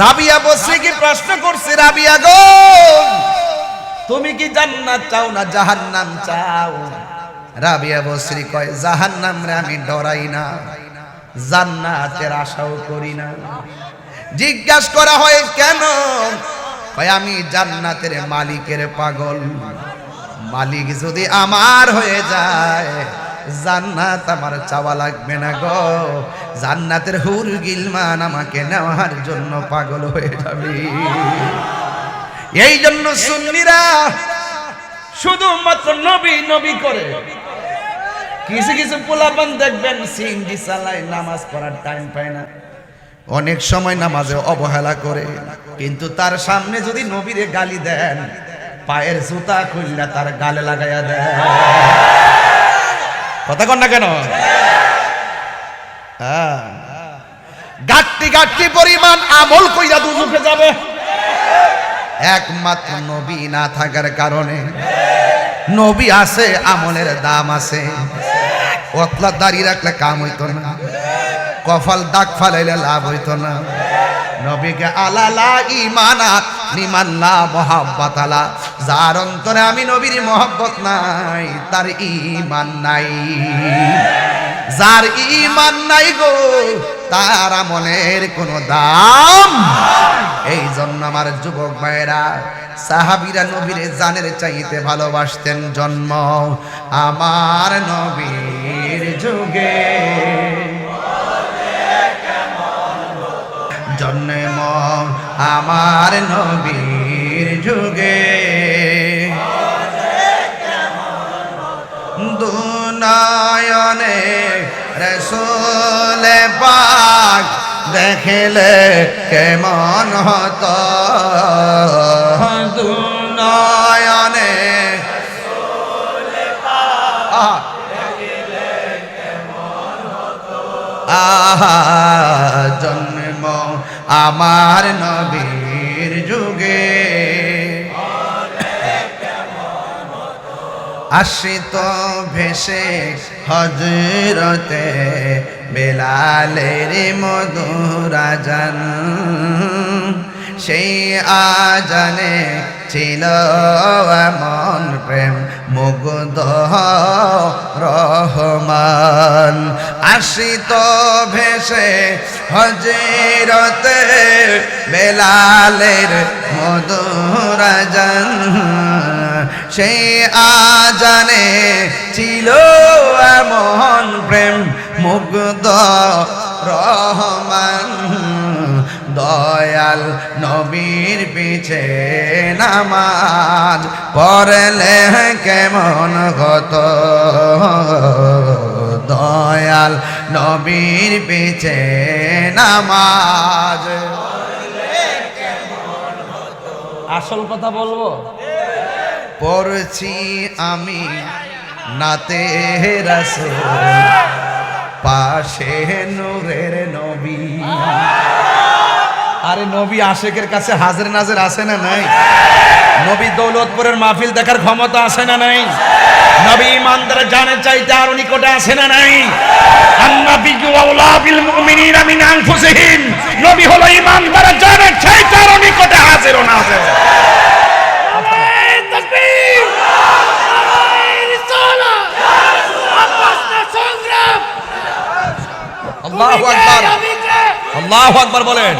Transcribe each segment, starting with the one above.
রাবিয়া বসে কি প্রশ্ন করছে, রাবিয়া গো? তুমি কি জান্নাত চাও না জাহান্নাম চাও? রাবিয়া বসরি কয়, জাহান্নাম রে আমি ডরাই না, জান্নাতের আশাও করি না। জিজ্ঞাসা করা হয়, কেন? কয়, আমি জান্নাতের মালিকের পাগল। মালিক যদি আমার হয়ে যায় জান্নাত আমার চাওয়া লাগবে না গো। জান্নাতের হুর গিলমান আমাকে নেওয়ার জন্য পাগল হয়ে যাবে। এই জন্য সুন্নিরা শুধুমাত্র নবী নবী করে। কিছু কিছু পোলাপান দেখবেন সিংজি চালায়, নামাজ পড়ার টাইম পায় না। অনেক সময় নামাজে অবহেলা করে। কিন্তু তার সামনে যদি নবীরে গালি দেন, পায়ের জুতা খুললা তার গালে লাগাইয়া দেন কথা না কেন? হ্যাঁ। গাট্টি গাট্টি পরিমাণ আমল কইরা দুজুকে যাবে। একমাত্র নবী না থাকার কারণে নবী আছে, আমলের দাম আছে। অতলা দাঁড়িয়ে রাখলে কাম হইতো না। কফাল দাগ ফালাইলে লাভ হইতো না। নবীকে আলালা ইমানা নিমান্না মহাব্বত আলা। যার অন্তরে আমি নবীর মহব্বত নাই, তার ইমান নাই। যার ইমান নাই গো, তার আমলের কোনো দাম এই জন্য আমার যুবক ভাইয়েরা, সাহাবিরা নবীরে জানের চাইতে ভালোবাসতেন জন্ম আমার নবীর যুগে। জন্ম আমার নবীর যুগে। দুনায়নে রসোলে পাক দেখলে কেমন হতো? দুনায়নে আহা জন্ম আমার নবীর আশ্রিত ভেসে হজরতে বেলালের মধুরাজান। সেই আজানে ছিল মন প্রেম, মুগ্ধ রহমান। আশ্রিত ভেসে হজরতে বেলালের মধুরাজান। সেই আজানে ছিল এমন প্রেম মুগ্ধ রহমান। দয়াল নবীর পিছে নামাজ পড়লে কেমন গত দয়াল নবীর পিছে নামাজ। আসল কথা বলব? পড়ছি আমি নাতে রাসূল, পাশে নূরের নবী। আরে নবী আশেকের কাছে হাজির নাজের আছে না নাই? নবী দৌলতপুরের মাহফিল দেখার ক্ষমতা আছে না নাই? নবী ইমানদার জানে চাইতে আরও নিকটে আছে না নাই? আন্নাবী আউলা বিল মুমিনিনা মিন আনফুসিহিম। নবী হলো ইমানদার জানে চাইতে আরও নিকটে হাজির ও নাজের। আল্লাহু আকবার বলেন।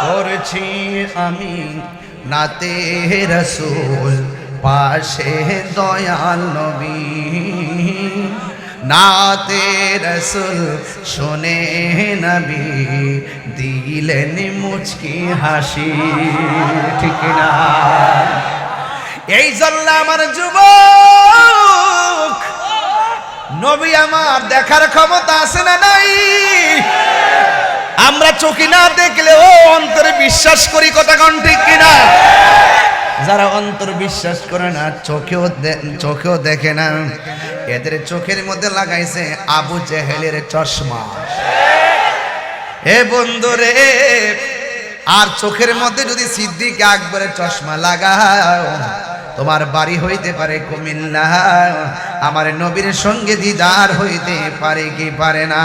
করছি আমি নাতে রসুল পাশে দয়াল নবী। নাতে রসুল শোনে নবী দিলেন মুচকি হাসি ঠিক না? এই জন্য আমার যুবক নবী আমার দেখার ক্ষমতা আছে না নাই? আমরা চোখে না দেখলেও অন্তরে বিশ্বাস করি, কথা কোন ঠিক কিনা? যারা অন্তর বিশ্বাস করে না, চোখেও চোখেও দেখে না। এদের চোখের মধ্যে লাগাইছে আবু জেহেলের চশমা। হে বন্ধুরে, আর চোখের মধ্যে যদি সিদ্দিক আকবরের চশমা লাগাও তোমার বাড়ি হইতে পারে কুমিল্লা। আমার নবীর সঙ্গে দিদার হইতে পারে কি পারে না?